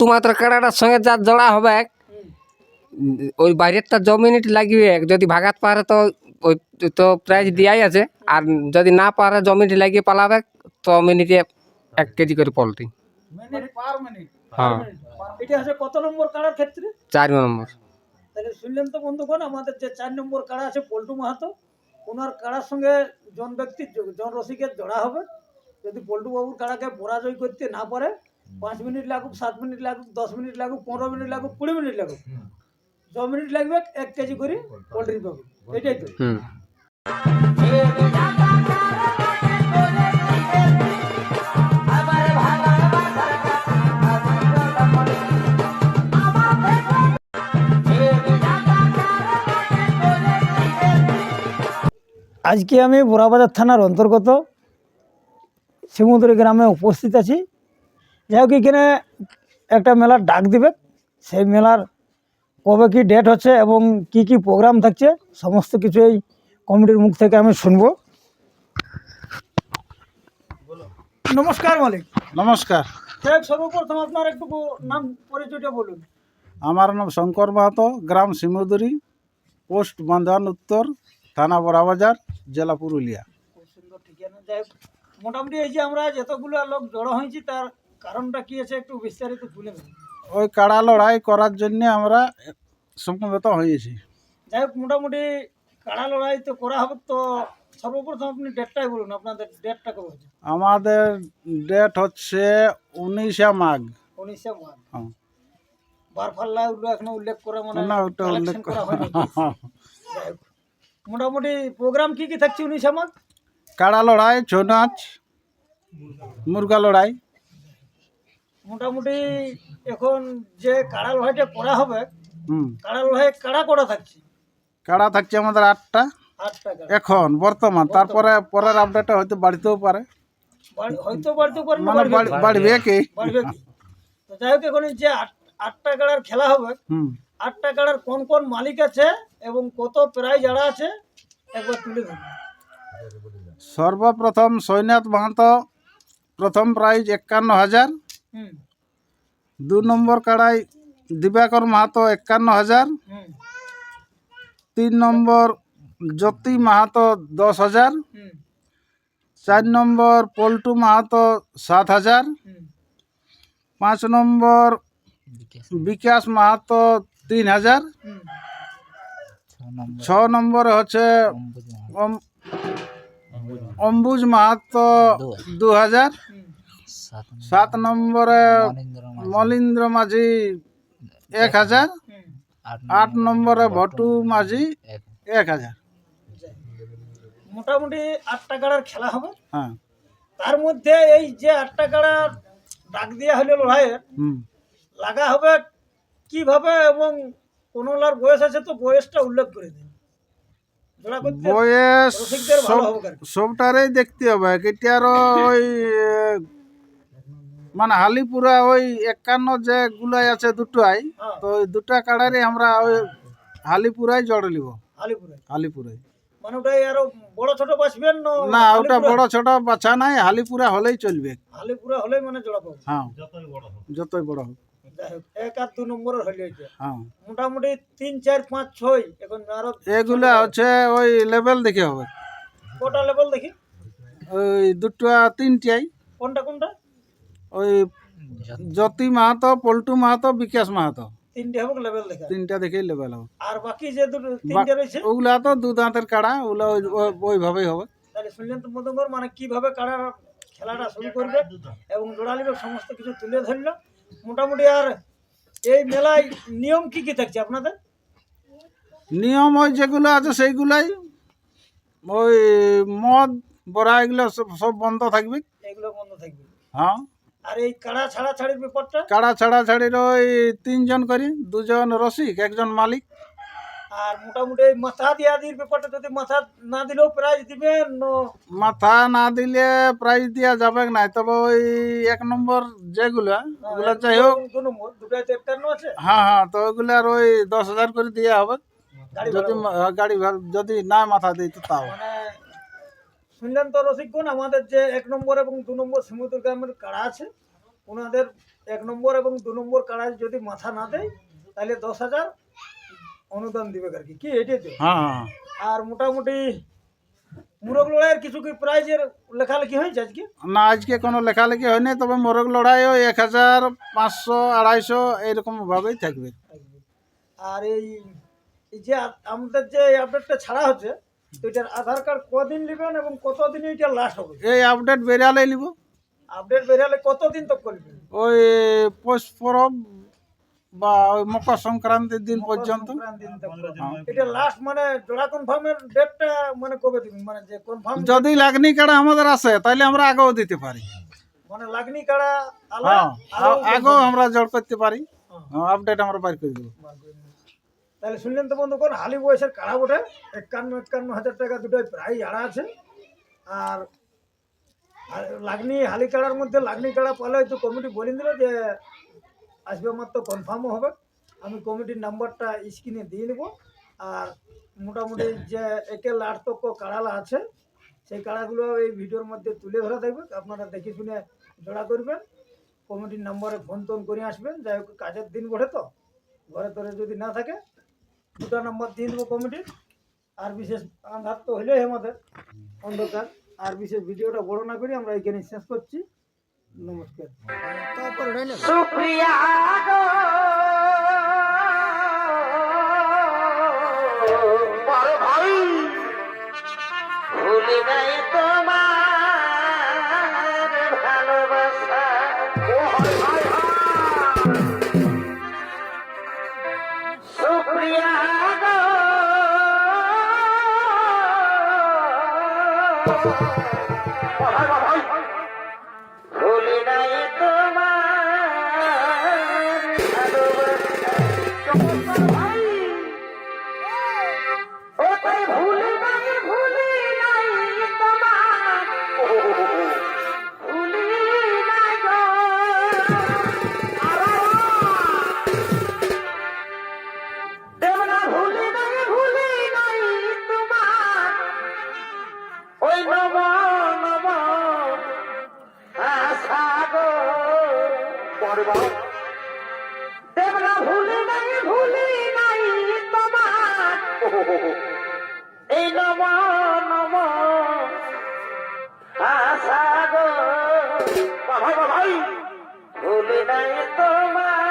একটু মাত্র কাড়াটার সঙ্গে যা জোড়া হবে ওই বাইরেরটা জ মিনিট লাগবে। যদি ভাগাত পারে তো ওই তো প্রাইজ দিয়াই আছে আর যদি না পারে জ মিনিট লাগিয়ে পালাবে তো মিনিটে এক কেজি করে পোলট্রি। হ্যাঁ। এটা হচ্ছে কত নম্বর কাড়ার ক্ষেত্রে? চার নম্বর। তাহলে শুনলেন তো বন্ধুগণ আমাদের যে চার নম্বর কাড়া আছে পল্টু মাহাতো ওনার কাড়ার সঙ্গে জন ব্যক্তি জন রসিকের জোড়া হবে। যদি পল্টু বাবুর কাড়াকে পরাজয় করতে না পারে পাঁচ মিনিট লাগুক সাত মিনিট লাগুক দশ মিনিট লাগুক পনেরো মিনিট লাগুক কুড়ি মিনিট লাগুক। ছ মিনিট লাগবে এক কেজি করে পোলট্রি পাবে। এটাই তো। হুম। আজকে আমি বোরাবাজার থানার অন্তর্গত শিমুদ্রি গ্রামে উপস্থিত আছি। যাই হোক এখানে একটা মেলার ডাক দিবে। সেই মেলার কবে কি ডেট হচ্ছে এবং কি কি প্রোগ্রাম থাকছে সমস্ত কিছু এই কমিটির মুখ থেকে আমি শুনব। নমস্কার মালিক। নমস্কার। সর্বপ্রথম আপনার একটু নাম পরিচয়টা বলুন। আমার নাম শঙ্কর মাহাতো গ্রাম সিমুদুরি পোস্ট বান্ধান উত্তর থানা বড়াবাজার জেলা পুরুলিয়া। মোটামুটি এই যে আমরা যতগুলো লোক জড়ো হয়েছি তার কারণটা কি আছে একটু বিস্তারিত তুলে ওই কাড়া লড়াই করার জন্য আমরা সমবেত হয়েছি। যাই হোক মোটামুটি কাড়া লড়াই তো করা হবে তো সর্বপ্রথম আপনি ডেটটাই বলুন আপনাদের ডেটটা কবে হচ্ছে? আমাদের ডেট হচ্ছে উনিশে মাঘ। উনিশে মার্চ হ্যাঁ। বারফাল্লা ওগুলো এখনও উল্লেখ করে মানে না ওটা উল্লেখ করা হয়নি। মোটামুটি প্রোগ্রাম কি কি থাকছে উনিশে মাঘ? কাড়া লড়াই ছৌ নাচ মুরগা লড়াই। মোটামুটি এখন যে কাড়া লড়াইটা করা হবে হুম। কাড়া লড়াই কাড়া করা থাকছে। কাড়া থাকছে আমাদের আটটা। এখন বর্তমান তারপরে পরের আপডেটে হয়তো বাড়িতেও পারে। হয়তো বাড়তে পারেন না মানে বাড়বে বাড়ি- বাড়বে কি? বাড়বে কি? তো যাই হোক এখন যে আট- আটটা কাড়ার খেলা হবে হুম। আটটা কাড়ার কোন কোন মালিক আছে এবং কত প্রাইজ যারা আছে একবার তুলে ধরুন। সর্বপ্রথম সৈনাথ মাহাতো প্রথম প্রাইজ একান্ন হাজার। দু নম্বর কাড়াই দিবাকর মাহাতো একান্ন হাজার। হুম। তিন নম্বর জ্যোতি মাহাতো দশ হাজার। হুম। চার নম্বর পল্টু মাহাতো সাত হাজার। হুম। পাঁচ নম্বর বিকাশ। মাহাতো তিন হাজার। হুম। ছ নম্বরে। হচ্ছে অম্বুজ মাহাতো। দু হাজার। সাত নম্বরে। মলিন্দ্র মাঝি। এক হাজার আট নম্বরে ভটু মাঝি এক। হাজার। মোটামুটি আটটা কাড়ার খেলা হবে। হ্যাঁ। তার মধ্যে এই যে আটটা কাড়ার ডাক দেওয়া হলো লড়াইয়ের লাগা হবে কীভাবে এবং কোনোলার বয়স আছে তো বয়সটা উল্লেখ করে দিন। বয়স রসিকদের ভালো হবে সবটারই দেখতে হবে। কেটিয়ারও ওই মানে হালিপুরা ওই একান্ন যে গুলাই আছে দুটাই হ্যাঁ। তো ওই দুটা কাড়ারে আমরা ওই হালিপুরাই জড় লিব। আলিপুরে হালিপুরাই। মানে ওটাই আরও বড় ছোট বাঁচবেন না ওটা বড় ছোট বাচ্চা নাই হালিপুরা হলেই চলবে। আলিপুরে হলেই মানে জোড়া পাবো। হ্যাঁ। যতই বড় হোক। যাই হোক এক আর দু নম্বরের হলে হ্যাঁ। মোটামুটি তিন চার পাঁচ ছয় এখন আরও এগুলা হচ্ছে ওই লেভেল দেখে হবে। কটা লেভেল দেখি? ওই দুটা তিনটাই। কোনটা কোনটা? ওই জ্যোতি মাহাতো পল্টু মাহাতো বিকাশ মাহাতো। তিনটে হবে লেভেল দেখা তিনটা দেখেই লেভেল হবে। আর বাকি যে দুটো তিনটে রয়েছে? ওগুলা তো দু দাঁতের কাড়া ওগুলা ওই- ওই- ওইভাবেই হবে। তাহলে শুনলেন তো মতঙ্গর মানে কীভাবে কারার খেলাটা শুরু করবে এবং জোড়ালিবে সমস্ত কিছু তুলে ধরলো। মোটামুটি আর এই মেলায় নিয়ম কি কি থাকছে আপনাদের? নিয়ম ওই যেগুলো আছে সেইগুলাই। ওই মদ বড়া এগুলো সব সব বন্ধ থাকবে। এগুলো বন্ধ থাকবে। হ্যাঁ। আর এই কাড়া ছাড়া ছাড়ির ব্যাপারটা? কাড়া ছাড়া ছাড়ির ওই তিনজন করি দুজন রসিক একজন মালিক। আর মোটামুটি মাথা দিয়া দির ব্যাপারটা যদি মাথা না দিলেও প্রাইজ দিবেন মাথা না দিলে প্রাইজ দেওয়া যাবে না তবে ওই এক নম্বর যেগুলা ওগুলা যাই হোক। দু নম্বর দুটাই তো আছে। হ্যাঁ হ্যাঁ তো ওগুলার ওই দশ হাজার করে দেওয়া হবে। যদি গাড়ি যদি না মাথা দিই তো তাও। মানে শুনলেন তো রসিকগণ আমাদের যে এক নম্বর এবং দু নম্বর সমুদ্র গ্রামের কাড়া আছে ওনাদের এক নম্বর এবং দু নম্বর কাড়ায় যদি মাথা না দেয় তাহলে দশ হাজার অনুদান দিবে আর কি। কি এটাই তো? হ্যাঁ হ্যাঁ। আর মোটামুটি মোরগ লড়াইয়ের কিছু কি প্রাইজের লেখালেখি হয়েছে আজকে? না আজকে কোনো লেখালেখি হয়নি তবে মোরগ লড়াই ওই এক হাজার পাঁচশো আড়াইশো এইরকম ভাবেই থাকবে। আর এই যে আমাদের যে আপডেটটা ছাড়া হচ্ছে তো এটার আধার কার্ড কদিন নেবেন এবং কতদিনে এটা লাস্ট হবে? এই আপডেট বেরিয়ালে নিব। আপডেট বেরালে কতদিন তক করবেন? ওই পৌষ পরব বা ওই মকর সংক্রান্তির দিন পর্যন্ত। এটা লাস্ট মানে জোড়া কনফার্মের ডেটটা মানে কবে দিবেন? মানে যে কনফার্ম যদি লাগনি কাড়া আমাদের আসে তাহলে আমরা আগেও দিতে পারি। মানে লাগনি কাড়া আলা হ্যাঁ আগেও আমরা জড় করতে পারি। হ্যাঁ। আপডেট আমরা বাইর করে দেবো। তাহলে শুনলেন তো বন্ধু বন্ধুগণ হালি বয়সের কাড়া বটে? একান্ন একান্ন হাজার টাকা দুটোই প্রায় আড়া আছে। আর লাগনি, হালি কাড়ার মধ্যে লাগনি কাড়া পালে হয়তো কমিটি বলে দিল যে আসবে মাত্র কনফার্মও হবে। আমি কমিটির নাম্বারটা স্ক্রিনে দিয়ে নেব। আর মোটামুটি যে একে লাট তক কাড়ালা আছে, সেই কাড়াগুলো এই ভিডিওর মধ্যে তুলে ধরা থাকবে। আপনারা দেখে শুনে জোড়া করবেন। কমিটির নাম্বারে ফোন টোন করে আসবেন। যাই হোক, কাজের দিন বটে তো। ঘরে তোরে যদি না থাকে দুটা নাম্বার দিয়ে দেবো কমিটির। আর বিশেষ আঘাত তো হইলেই আমাদের অন্ধকার। আর বিশেষ ভিডিওটা বড় না করি আমরা এখানে শেষ করছি। নমস্কার। সুপ্রিয়া গো ভাই ভুলে নাই তোমার ভুলে ভাই ভাই ভুলে নাই তোমার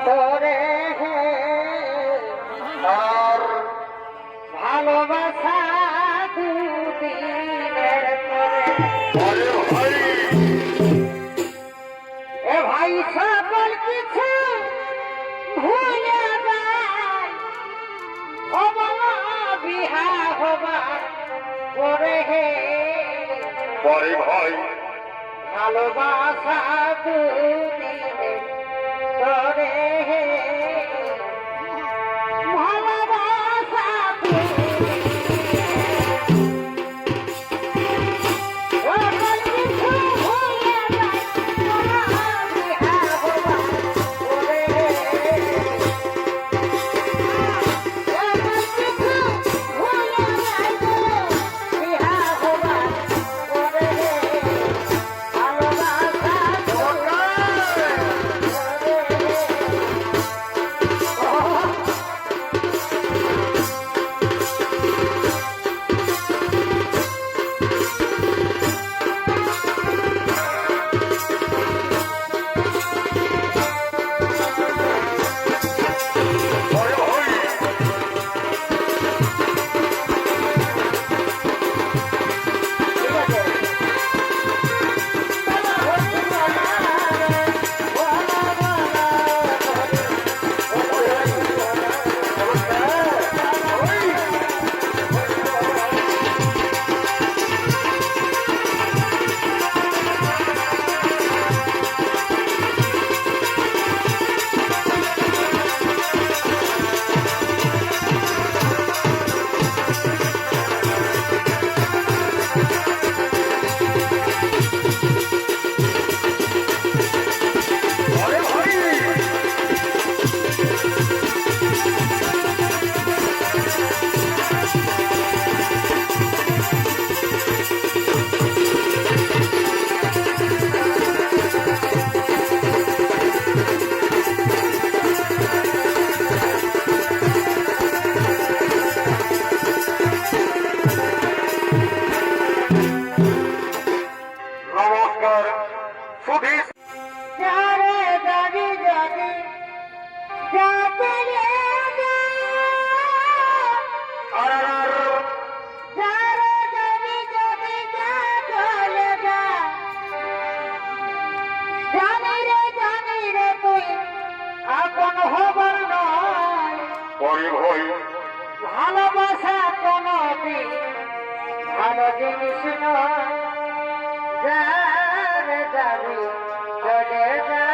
অন্তরে তোর ভালোবাসা দুদিনের পরে। এ ভাই সকল কিছু ভুলে যায়। বিহা হবার পরে হে পরে ভাই। ভালোবাসা দুদিন নমস্কার নয়। যারে যাবি চলে যা